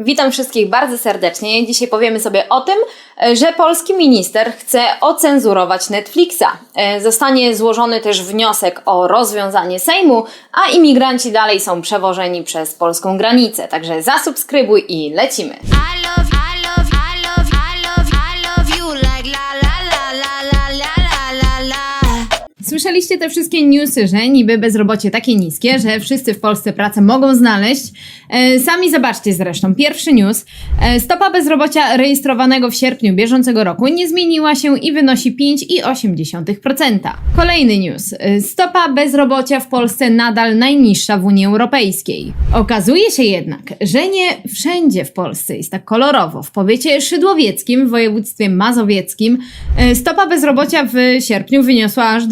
Witam wszystkich bardzo serdecznie. Dzisiaj powiemy sobie o tym, e, że polski minister chce ocenzurować Netflixa. E, Zostanie złożony też wniosek o rozwiązanie Sejmu, a imigranci dalej są przewożeni przez polską granicę. Także zasubskrybuj i lecimy. Słyszeliście te wszystkie newsy, że niby bezrobocie takie niskie, że wszyscy w Polsce pracę mogą znaleźć. E, sami zobaczcie zresztą. Pierwszy news. E, stopa bezrobocia rejestrowanego w sierpniu bieżącego roku nie zmieniła się i wynosi 5,8%. Kolejny news. E, stopa bezrobocia w Polsce nadal najniższa w Unii Europejskiej. Okazuje się jednak, że nie wszędzie w Polsce jest tak kolorowo. W powiecie szydłowieckim, w województwie mazowieckim e, stopa bezrobocia w sierpniu wyniosła aż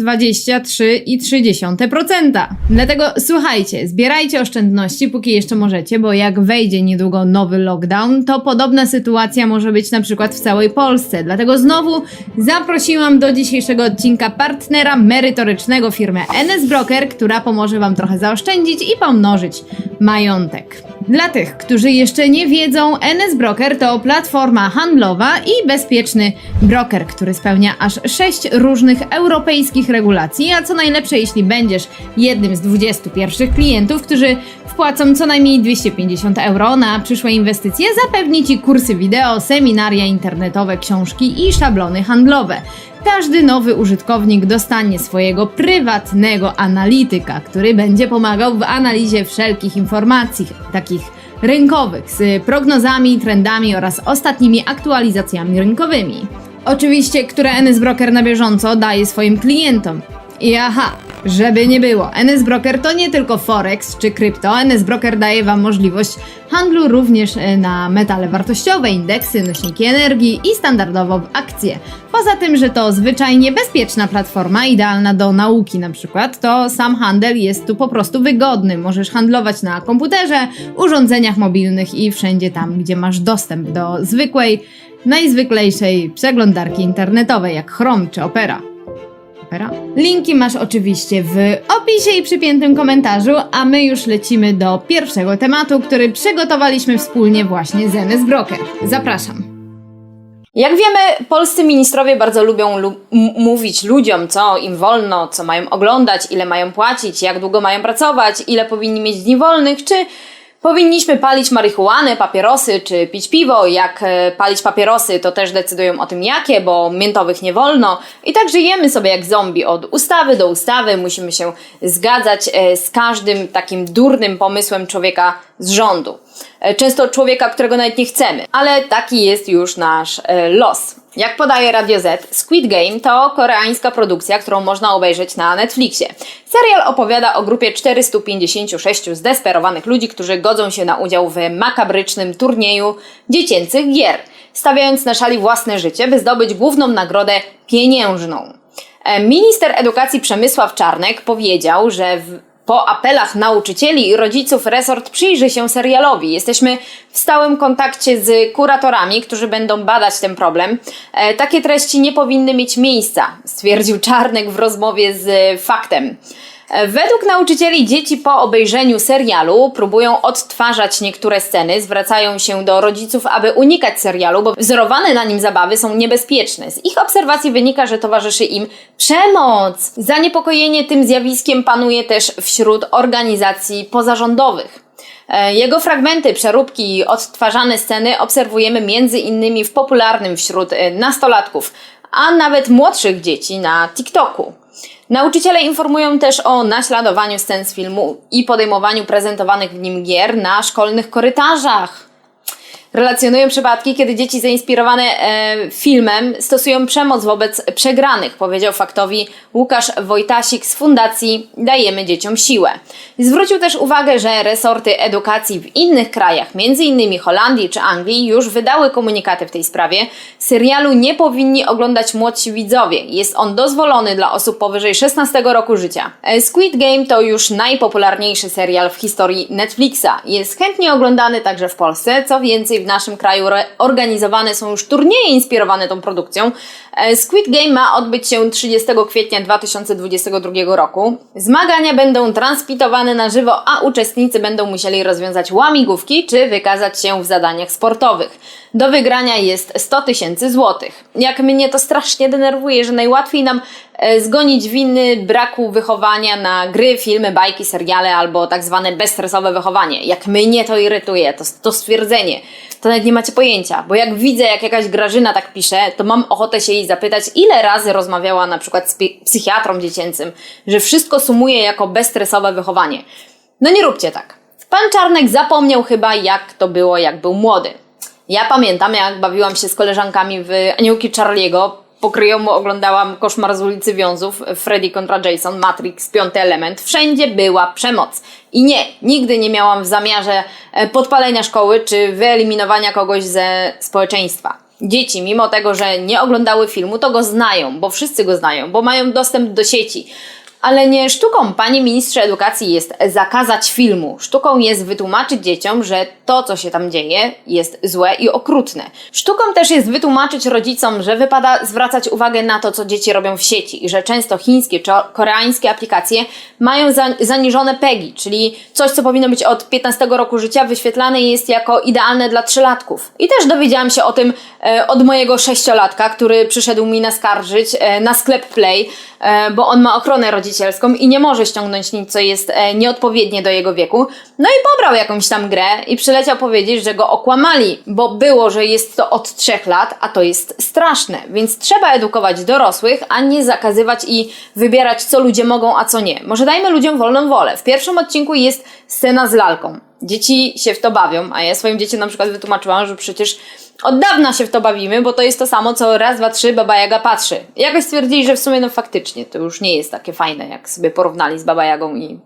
23,3%. Dlatego słuchajcie, zbierajcie oszczędności, póki jeszcze możecie, bo jak wejdzie niedługo nowy lockdown, to podobna sytuacja może być na przykład w całej Polsce. Dlatego znowu zaprosiłam do dzisiejszego odcinka partnera merytorycznego firmę NS Broker, która pomoże Wam trochę zaoszczędzić i pomnożyć majątek. Dla tych, którzy jeszcze nie wiedzą, NS Broker to platforma handlowa i bezpieczny broker, który spełnia aż 6 różnych europejskich regulacji, a co najlepsze, jeśli będziesz jednym z 20 pierwszych klientów, którzy wpłacą co najmniej 250 euro na przyszłe inwestycje, zapewni Ci kursy wideo, seminaria internetowe, książki i szablony handlowe. Każdy nowy użytkownik dostanie swojego prywatnego analityka, który będzie pomagał w analizie wszelkich informacji, takich rynkowych, z prognozami, trendami oraz ostatnimi aktualizacjami rynkowymi. Oczywiście, które NS Broker na bieżąco daje swoim klientom. I aha, żeby nie było, NS Broker to nie tylko Forex czy krypto, NS Broker daje Wam możliwość handlu również e, na metale wartościowe, indeksy, nośniki energii i standardowo w akcje. Poza tym, że to zwyczajnie bezpieczna platforma, idealna do nauki na przykład, to sam handel jest tu po prostu wygodny. Możesz handlować na komputerze, urządzeniach mobilnych i wszędzie tam, gdzie masz dostęp do zwykłej, najzwyklejszej przeglądarki internetowej jak Chrome czy Opera. Linki masz oczywiście w opisie i przypiętym komentarzu, a my już lecimy do pierwszego tematu, który przygotowaliśmy wspólnie właśnie z NS Broker. Zapraszam. Jak wiemy, polscy ministrowie bardzo lubią lu- mówić ludziom, co im wolno, co mają oglądać, ile mają płacić, jak długo mają pracować, ile powinni mieć dni wolnych, czy powinniśmy palić marihuanę, papierosy, czy pić piwo. Jak e, palić papierosy, to też decydują o tym jakie, bo miętowych nie wolno. I tak żyjemy sobie jak zombie od ustawy do ustawy. Musimy się zgadzać e, z każdym takim durnym pomysłem człowieka z rządu. E, Często człowieka, którego nawet nie chcemy, ale taki jest już nasz e, los. Jak podaje Radio Z, Squid Game to koreańska produkcja, którą można obejrzeć na Netflixie. Serial opowiada o grupie 456 zdesperowanych ludzi, którzy godzą się na udział w makabrycznym turnieju dziecięcych gier, stawiając na szali własne życie, by zdobyć główną nagrodę pieniężną. E, Minister edukacji Przemysław Czarnek powiedział, że w, po apelach nauczycieli i rodziców resort przyjrzy się serialowi. Jesteśmy w stałym kontakcie z kuratorami, którzy będą badać ten problem. E, takie treści nie powinny mieć miejsca, stwierdził Czarnek w rozmowie z Faktem. E, Według nauczycieli dzieci po obejrzeniu serialu próbują odtwarzać niektóre sceny, zwracają się do rodziców, aby unikać serialu, bo wzorowane na nim zabawy są niebezpieczne. Z ich obserwacji wynika, że towarzyszy im przemoc. Zaniepokojenie tym zjawiskiem panuje też wśród organizacji pozarządowych. E, Jego fragmenty, przeróbki i odtwarzane sceny obserwujemy między innymi w popularnym wśród e, nastolatków, a nawet młodszych dzieci na TikToku. Nauczyciele informują też o naśladowaniu scen z filmu i podejmowaniu prezentowanych w nim gier na szkolnych korytarzach. Relacjonują przypadki, kiedy dzieci zainspirowane e, filmem stosują przemoc wobec przegranych, powiedział faktowi Łukasz Wojtasik z Fundacji Dajemy Dzieciom Siłę. Zwrócił też uwagę, że resorty edukacji w innych krajach, m.in. Holandii czy Anglii, już wydały komunikaty w tej sprawie. Serialu nie powinni oglądać młodsi widzowie. Jest on dozwolony dla osób powyżej 16 roku życia. E, Squid Game to już najpopularniejszy serial w historii Netflixa. Jest chętnie oglądany także w Polsce. Co więcej, w naszym kraju organizowane są już turnieje inspirowane tą produkcją. E, Squid Game ma odbyć się 30 kwietnia 2022 roku. Zmagania będą transmitowane na żywo, a uczestnicy będą musieli rozwiązać łamigłówki czy wykazać się w zadaniach sportowych. Do wygrania jest 100 tysięcy złotych. Jak mnie to strasznie denerwuje, że najłatwiej nam e, zgonić winy braku wychowania na gry, filmy, bajki, seriale albo tak zwane bezstresowe wychowanie. Jak mnie to irytuje, to, to stwierdzenie, to nawet nie macie pojęcia, bo jak widzę, jak jakaś Grażyna tak pisze, to mam ochotę się jej zapytać, ile razy rozmawiała na przykład z psychiatrą dziecięcym, że wszystko sumuje jako bezstresowe wychowanie. No nie róbcie tak. Pan Czarnek zapomniał chyba, jak to było, jak był młody. Ja pamiętam, jak bawiłam się z koleżankami w Aniołki Charlie'ego. Pokryjomu oglądałam Koszmar z ulicy Wiązów, Freddy kontra Jason, Matrix, Piąty Element. Wszędzie była przemoc. I nie, nigdy nie miałam w zamiarze e, podpalenia szkoły czy wyeliminowania kogoś ze społeczeństwa. Dzieci, mimo tego, że nie oglądały filmu, to go znają, bo wszyscy go znają, bo mają dostęp do sieci. Ale nie sztuką, panie ministrze edukacji, jest zakazać filmu. Sztuką jest wytłumaczyć dzieciom, że to, co się tam dzieje, jest złe i okrutne. Sztuką też jest wytłumaczyć rodzicom, że wypada zwracać uwagę na to, co dzieci robią w sieci i że często chińskie czy koreańskie aplikacje mają za, zaniżone PEGI, czyli coś, co powinno być od 15 roku życia, wyświetlane jest jako idealne dla trzylatków. I też dowiedziałam się o tym e, od mojego sześciolatka, który przyszedł mi naskarżyć e, na sklep Play, bo on ma ochronę rodzicielską i nie może ściągnąć nic, co jest e, nieodpowiednie do jego wieku. No i pobrał jakąś tam grę i przyleciał powiedzieć, że go okłamali, bo było, że jest to od trzech lat, a to jest straszne. Więc trzeba edukować dorosłych, a nie zakazywać i wybierać, co ludzie mogą, a co nie. Może dajmy ludziom wolną wolę. W pierwszym odcinku jest scena z lalką. Dzieci się w to bawią, a ja swoim dzieciom na przykład wytłumaczyłam, że przecież od dawna się w to bawimy, bo to jest to samo, co raz, dwa, trzy, Baba Jaga patrzy. Jakoś stwierdzili, że w sumie no faktycznie to już nie jest takie fajne, jak sobie porównali z Baba Jagą i,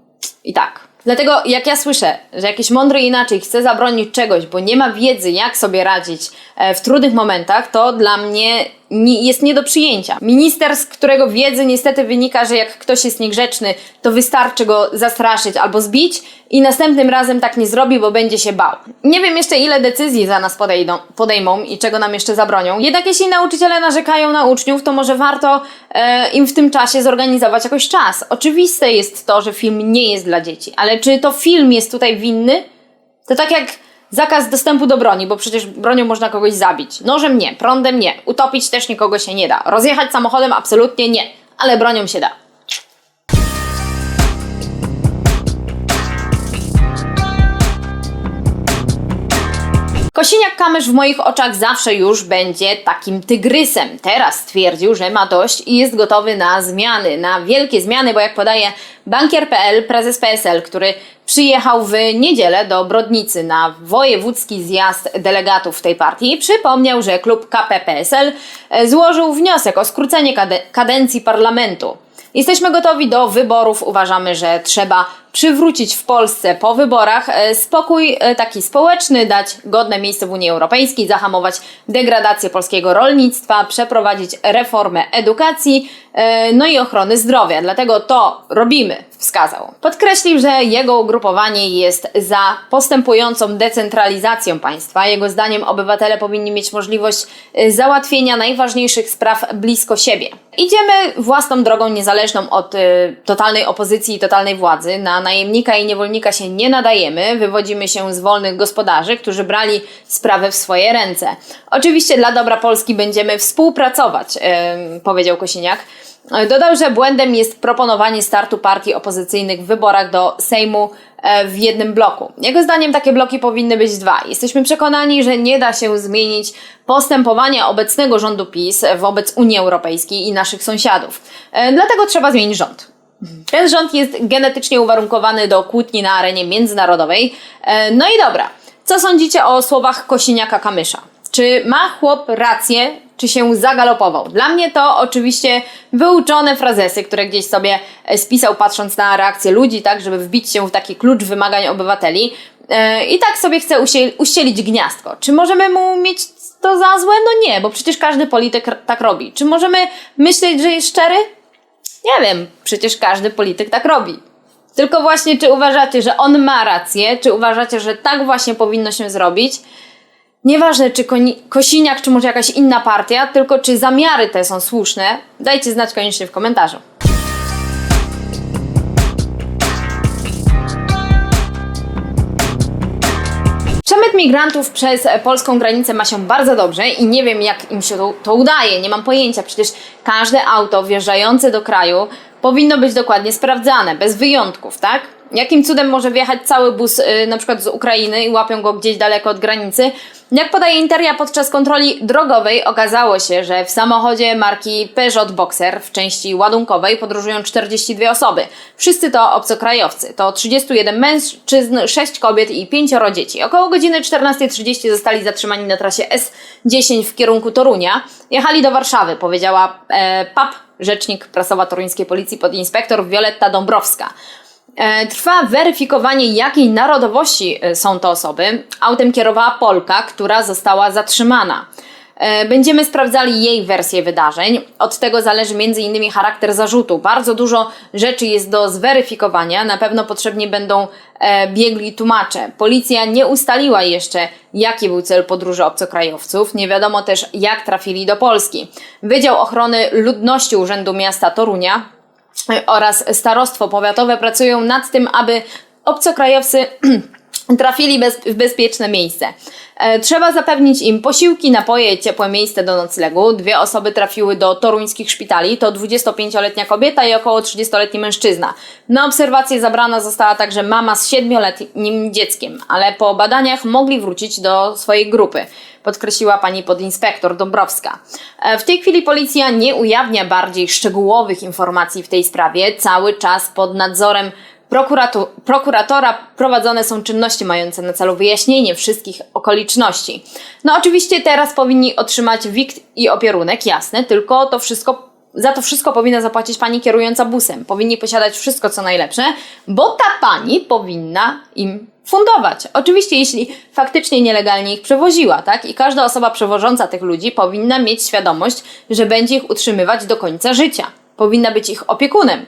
i tak. Dlatego jak ja słyszę, że jakiś mądry inaczej chce zabronić czegoś, bo nie ma wiedzy, jak sobie radzić e, w trudnych momentach, to dla mnie nie, jest nie do przyjęcia. Minister, z którego wiedzy niestety wynika, że jak ktoś jest niegrzeczny, to wystarczy go zastraszyć albo zbić i następnym razem tak nie zrobi, bo będzie się bał. Nie wiem jeszcze ile decyzji za nas podejdą, podejmą i czego nam jeszcze zabronią. Jednak jeśli nauczyciele narzekają na uczniów, to może warto e, im w tym czasie zorganizować jakoś czas. Oczywiste jest to, że film nie jest dla dzieci, ale czy to film jest tutaj winny? To tak jak zakaz dostępu do broni, bo przecież bronią można kogoś zabić. Nożem nie, prądem nie, utopić też nikogo się nie da. Rozjechać samochodem absolutnie nie, ale bronią się da. Kosiniak-Kamysz w moich oczach zawsze już będzie takim tygrysem. Teraz stwierdził, że ma dość i jest gotowy na zmiany, na wielkie zmiany, bo jak podaje bankier.pl, prezes PSL, który przyjechał w niedzielę do Brodnicy na wojewódzki zjazd delegatów tej partii, przypomniał, że klub KPPSL e, złożył wniosek o skrócenie kade- kadencji parlamentu. Jesteśmy gotowi do wyborów. Uważamy, że trzeba przywrócić w Polsce po wyborach e, spokój e, taki społeczny, dać godne miejsce w Unii Europejskiej, zahamować degradację polskiego rolnictwa, przeprowadzić reformę edukacji, no i ochrony zdrowia. Dlatego to robimy, wskazał. Podkreślił, że jego ugrupowanie jest za postępującą decentralizacją państwa. Jego zdaniem obywatele powinni mieć możliwość e, załatwienia najważniejszych spraw blisko siebie. Idziemy własną drogą niezależną od e, totalnej opozycji i totalnej władzy. Na najemnika i niewolnika się nie nadajemy. Wywodzimy się z wolnych gospodarzy, którzy brali sprawę w swoje ręce. Oczywiście dla dobra Polski będziemy współpracować, powiedział Kosiniak. Dodał, że błędem jest proponowanie startu partii opozycyjnych w wyborach do Sejmu e, w jednym bloku. Jego zdaniem takie bloki powinny być dwa. Jesteśmy przekonani, że nie da się zmienić postępowania obecnego rządu PiS wobec Unii Europejskiej i naszych sąsiadów. E, Dlatego trzeba zmienić rząd. Ten rząd jest genetycznie uwarunkowany do kłótni na arenie międzynarodowej. E, No i dobra, co sądzicie o słowach Kosiniaka-Kamysza? Czy ma chłop rację, czy się zagalopował? Dla mnie to oczywiście wyuczone frazesy, które gdzieś sobie e, spisał patrząc na reakcję ludzi, tak, żeby wbić się w taki klucz wymagań obywateli. E, I tak sobie chce uścielić gniazdko. Czy możemy mu mieć to za złe? No nie, bo przecież każdy polityk tak robi. Czy możemy myśleć, że jest szczery? Nie wiem, przecież każdy polityk tak robi. Tylko właśnie, czy uważacie, że on ma rację, czy uważacie, że tak właśnie powinno się zrobić? Nieważne, czy Kosiniak, czy może jakaś inna partia, tylko czy zamiary te są słuszne, dajcie znać koniecznie w komentarzu. Przemyt migrantów przez polską granicę ma się bardzo dobrze i nie wiem, jak im się to, to udaje. Nie mam pojęcia. Przecież każde auto wjeżdżające do kraju powinno być dokładnie sprawdzane, bez wyjątków, tak? Jakim cudem może wjechać cały bus y, na przykład z Ukrainy i łapią go gdzieś daleko od granicy? Jak podaje Interia podczas kontroli drogowej okazało się, że w samochodzie marki Peugeot Boxer w części ładunkowej podróżują 42 osoby. Wszyscy to obcokrajowcy. To 31 mężczyzn, 6 kobiet i 5 dzieci. Około godziny 14.30 zostali zatrzymani na trasie S10 w kierunku Torunia. Jechali do Warszawy, powiedziała e, PAP, rzecznik prasowa toruńskiej policji podinspektor Wioletta Dąbrowska. E, Trwa weryfikowanie, jakiej narodowości e, są to osoby. Autem kierowała Polka, która została zatrzymana. E, Będziemy sprawdzali jej wersję wydarzeń. Od tego zależy m.in. charakter zarzutu. Bardzo dużo rzeczy jest do zweryfikowania. Na pewno potrzebni będą biegli tłumacze. Policja nie ustaliła jeszcze, jaki był cel podróży obcokrajowców. Nie wiadomo też, jak trafili do Polski. Wydział Ochrony Ludności Urzędu Miasta Torunia oraz starostwo powiatowe pracują nad tym, aby obcokrajowcy trafili bez, w bezpieczne miejsce. E, Trzeba zapewnić im posiłki, napoje, ciepłe miejsce do noclegu. Dwie osoby trafiły do toruńskich szpitali. To 25-letnia kobieta i około 30-letni mężczyzna. Na obserwację zabrana została także mama z 7-letnim dzieckiem, ale po badaniach mogli wrócić do swojej grupy podkreśliła pani podinspektor Dąbrowska. E, W tej chwili policja nie ujawnia bardziej szczegółowych informacji w tej sprawie. Cały czas pod nadzorem prokuratu- prokuratora prowadzone są czynności mające na celu wyjaśnienie wszystkich okoliczności. No oczywiście teraz powinni otrzymać wikt i opierunek, jasne, tylko to wszystko za to wszystko powinna zapłacić pani kierująca busem. Powinni posiadać wszystko, co najlepsze, bo ta pani powinna im fundować. Oczywiście, jeśli faktycznie nielegalnie ich przewoziła, tak? I każda osoba przewożąca tych ludzi powinna mieć świadomość, że będzie ich utrzymywać do końca życia. Powinna być ich opiekunem.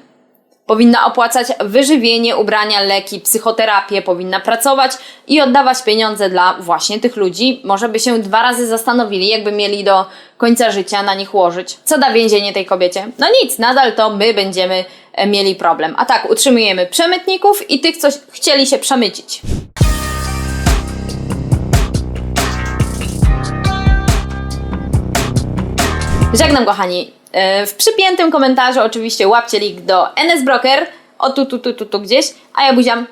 Powinna opłacać wyżywienie, ubrania, leki, psychoterapię, powinna pracować i oddawać pieniądze dla właśnie tych ludzi. Może by się dwa razy zastanowili, jakby mieli do końca życia na nich łożyć. Co da więzienie tej kobiecie? No nic, nadal to my będziemy e, mieli problem. A tak, utrzymujemy przemytników i tych, co chcieli się przemycić. Żegnam kochani. E, W przypiętym komentarzu oczywiście łapcie link do NS Broker, o tu, tu, tu, tu, tu gdzieś, a ja buziam